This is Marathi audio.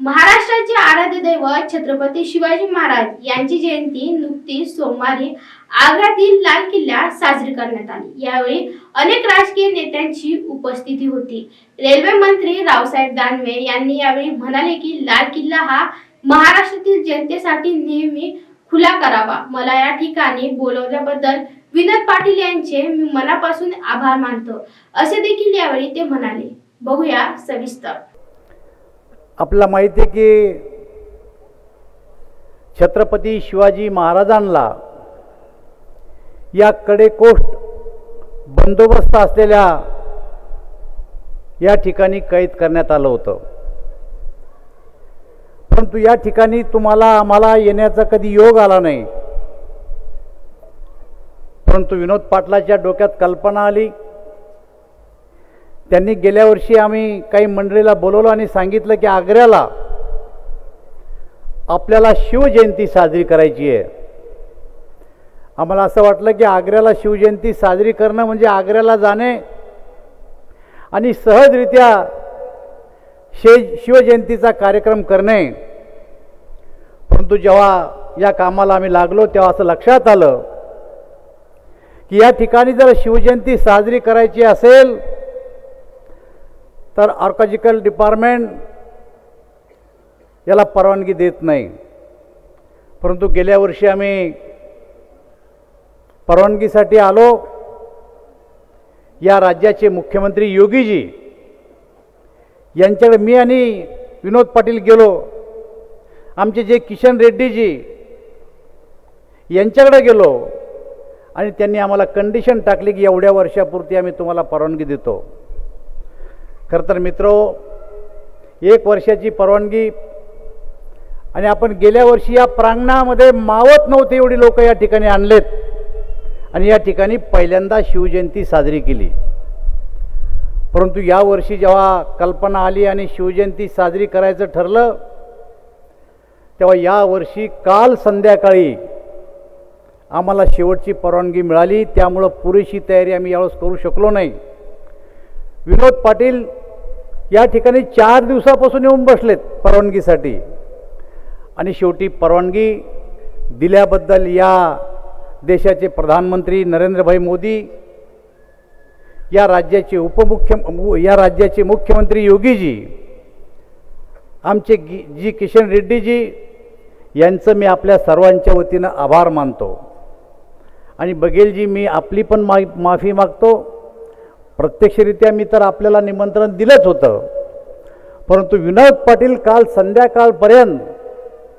महाराष्ट्राचे आराध्य दैवत छत्रपती शिवाजी महाराज यांची जयंती नुकतीच सोमवारी आग्र्यातील लाल किल्ल्यात साजरी करण्यात आली. यावेळी अनेक राजकीय नेत्यांची उपस्थिती होती. रेल्वे मंत्री रावसाहेब दानवे यांनी यावेळी म्हणाले की लाल किल्ला हा महाराष्ट्रातील जनतेसाठी नेहमी खुला करावा. मला या ठिकाणी बोलवल्याबद्दल विनोद पाटील यांचे मी मनापासून आभार मानतो. असे देखील यावेळी ते म्हणाले. बघूया सविस्तर. आपल्याला माहिती आहे की छत्रपती शिवाजी महाराजांना या कडेकोष्ट बंदोबस्त असलेल्या या ठिकाणी कैद करण्यात आलं होतं. परंतु या ठिकाणी तुम्हाला आम्हाला येण्याचा कधी योग आला नाही. परंतु विनोद पाटलाच्या डोक्यात कल्पना आली. त्यांनी गेल्या वर्षी आम्ही काही मंडळीला बोलवलं आणि सांगितलं की आग्र्याला आपल्याला शिवजयंती साजरी करायची आहे. आम्हाला असं वाटलं की आग्र्याला शिवजयंती साजरी करणं म्हणजे आग्र्याला जाणे आणि सहजरित्या शे शिवजयंतीचा कार्यक्रम करणे. परंतु जेव्हा या कामाला आम्ही लागलो तेव्हा असं लक्षात आलं की या ठिकाणी जर शिवजयंती साजरी करायची असेल तर आर्कॉलॉजिकल डिपार्टमेंट याला परवानगी देत नाही. परंतु गेल्या वर्षी आम्ही परवानगीसाठी आलो. या राज्याचे मुख्यमंत्री योगीजी यांच्याकडे मी आणि विनोद पाटील गेलो. आमचे जे किशन रेड्डीजी यांच्याकडे गेलो आणि त्यांनी आम्हाला कंडिशन टाकली की एवढ्या वर्षापुरती आम्ही तुम्हाला परवानगी देतो. खरं तर मित्रो एक वर्षाची परवानगी आणि आपण गेल्या वर्षी या प्रांगणामध्ये मावत नव्हते एवढी लोक या ठिकाणी आणलेत. आणि या ठिकाणी पहिल्यांदा शिवजयंती साजरी केली. परंतु यावर्षी जेव्हा कल्पना आली आणि शिवजयंती साजरी करायचं ठरलं तेव्हा यावर्षी काल संध्याकाळी आम्हाला शेवटची परवानगी मिळाली. त्यामुळं पुरेशी तयारी आम्ही यावेळेस करू शकलो नाही. विनोद पाटील या ठिकाणी चार दिवसापासून येऊन बसलेत परवानगीसाठी. आणि शेवटी परवानगी दिल्याबद्दल या देशाचे प्रधानमंत्री नरेंद्रभाई मोदी या राज्याचे उपमुख्य या राज्याचे मुख्यमंत्री योगीजी आमचे गी जी किशन रेड्डीजी यांचं मी आपल्या सर्वांच्या वतीनं आभार मानतो. आणि बघेलजी मी आपली पण मा माफी मागतो प्रत्यक्षरित्या मी तर आपल्याला निमंत्रण दिलंच होतं. परंतु विनोद पाटील काल संध्याकाळपर्यंत